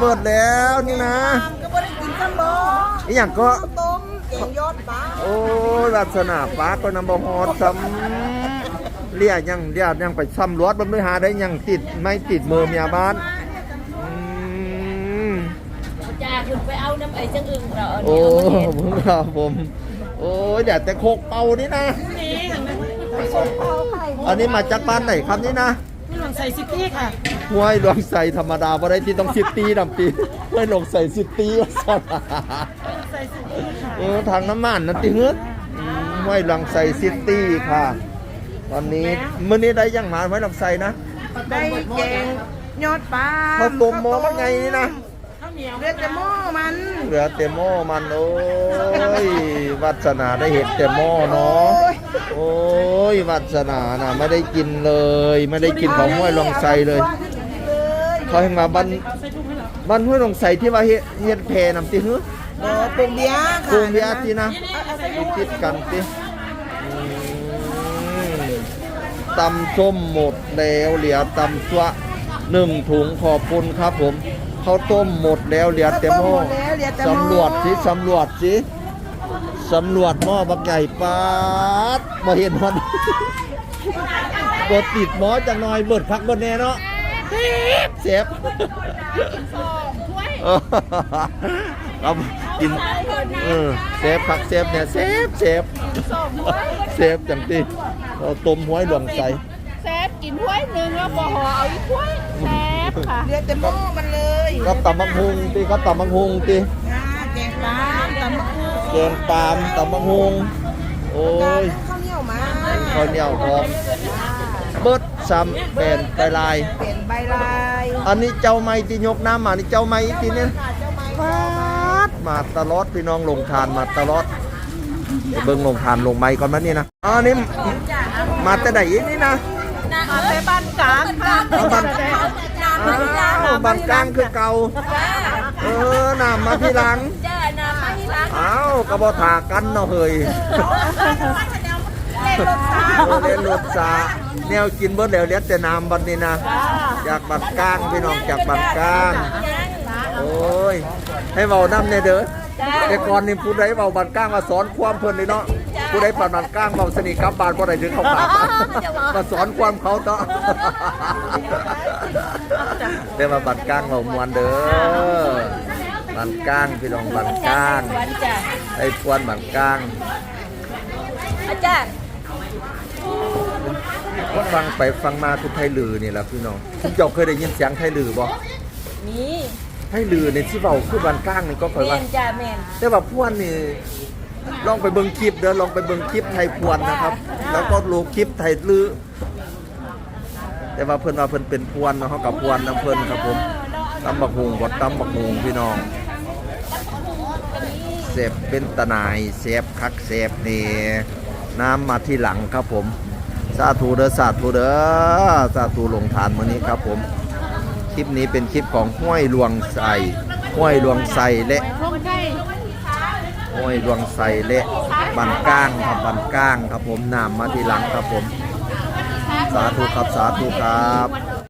เบิดแล้วนี่นะก็บ่ได้กินกันบ่อีหยังก็ต้มเก่งยอดปลาโอ้ยลักษณะป้าก็นำบ่ฮอดซ้ำเรียกยังเรียกยังไปซ้ำรวดมันไม่หาได้ยังติดไม่ติดมือเมียบ้านอืมจ้าคุณไปเอาน้ำไอ้จังอึ่งเราโอ้ผมครับผมโอ้ยอย่าแต่โคกเป่านี่นะอันนี้มาจากบ้านไหนครับนี่นะพี่หลวง ใส่ซิตี้ค่ะห้วยหลวงใส่ธรรมดาบ่ได้ที่ต้องซิตี้นำปีห้วยหลวงใส่ซิตี้ว่าซั่นใส่ซิตี้ค่ะเออทางน้ำมันนั่นติเฮืออืมห้วยหลวงใส่ซิตี้ค่ะ ตอนนี้มื้อนี้ได้ยังมาห้วยหลวงใส่นะ ได้แกงยอดปลาข้าวต้มหม้อว่าไงนี่นะเรียกแต่หม้อมันเหลือแต่หม้อมันโอ้ยวัสนาได้เห็นแต่หม้อเนาะ โอ้ยวัสนาน่ะไม่ได้กินเลย ไม่ได้กินของห้วยหลวงใส่เลยเขาให้มาบ้านบ้านห้วยหลวงใส่ที่ว่าเฮ็ดเฮ็ดแพนำติเฮือเออปรุงเบียร์ค่ะกรุงเบียร์ตินะติดกันติอืมตำส้มหมดแล้วเหลือตำซัวหนึ่งถุงขอบคุณครับผมข้าวต้มหมดแล้วเหลือแต่หม้อแล้วเรียกแต่หม้อสำรวจสิสำรวจสิสำรวจหม้อบักใหญ่ปาด มาเห็นมันกดติดหมอจังหน่อยเบิดพักเบิดแน่เนาะเซฟเออเอากินเออเซฟพักเซฟเนี่ยเซฟเซฟเซฟจังตีเอาต้มห้วยหลวงใสแซบกินถ้วยหนึ่งแล้วบ่ห่อเอาอีกถ้วยแซบค่ะเรียกแต่หม้อมันเลยกับตำบักฮุงตีกับตำบักฮุงตีอ่าแกงปลาตำมะกรูดแกงปาล์มตำบักฮุงโอ้ยข้าวเหนียว มาข้าวเหนียวพร้อมเบิดซ้ำเป็นไปลาย เป็นใบลายอันนี้เจ้าไม้ที่ยกน้ำมานี่เจ้าไม้อีกทีเนี่ยฟาดมาตลอดพี่น้องลงทานมาตลอดเดี๋ยวเบิ่งลงทานลงไม้ก่อนมานี่นะอ๋อนี่มาแต่ไหนอีกนี่นะมาแต่บ้านกลางค่ะเอาบ้านอ้าวบ้านกลางคือเก่าเออน้ำมาที่หลังจ้าน้ำมาที่ร้านอ้าวกระบอกถากันเนาะเฮ้ย โอ้เล่นรถสาแนวกินเบิดแล้วเหลี้ยแต่น้ำบัดนี้นะจากบัดกลางพี่น้องจากบัดกลาง โอ้ย ให้เบาน้ำเนี่ยเด้อแต่ก่อนนี่ผู้ใดเบาบัดกลางมาสอนความเพิ่นเลยเนาะผู้ใดปัดบัดกลางเบาสนิทกับบานบ่ได้ถึงเขาปากมาสอนความเขาเนาะแต่มาบัดกลางเบามวนเด้อบัดกลางพี่น้องบัดกลางวันจ้าไอ้ควนบัดกลางอาจารย์ ก็ฟังไปฟังมาทุกไทยลือนี่แหละพี่น้องคุณเจ้าเคยได้ยินเสียงไทยลือบ่มีไทยลือในที่เบาคือบันก้างนี่ก็ค่อยเมว่านจ้าเมนแต่ว่าพวนนี่ลองไปเบิ่งคลิปเด้อลองไปเบิ่งคลิปไทยพวนนะครับ แล้วก็รู้คลิปไทยลือ แต่ว่าเพิ่นว่าเพิ่นเป็นพวนเนาะเฮากับพวนนํเพิ่นครับผมตำบักฮุงบ่ตำบักฮุงพี่น้องเสพเป็นตะนายเสพคักเสพนี่ น้ำมาที่หลังครับผม สาธุเด้อสาธุเด้อสาธุลงทานมื้อนี้ครับผม คลิปนี้เป็นคลิปของห้วยหลวงใส่ห้วยหลวงใส่และห้วยหลวงใส่และบันก้างครับบันก้างครับผมน้ำมาที่หลังครับผม สาธุครับสาธุครับ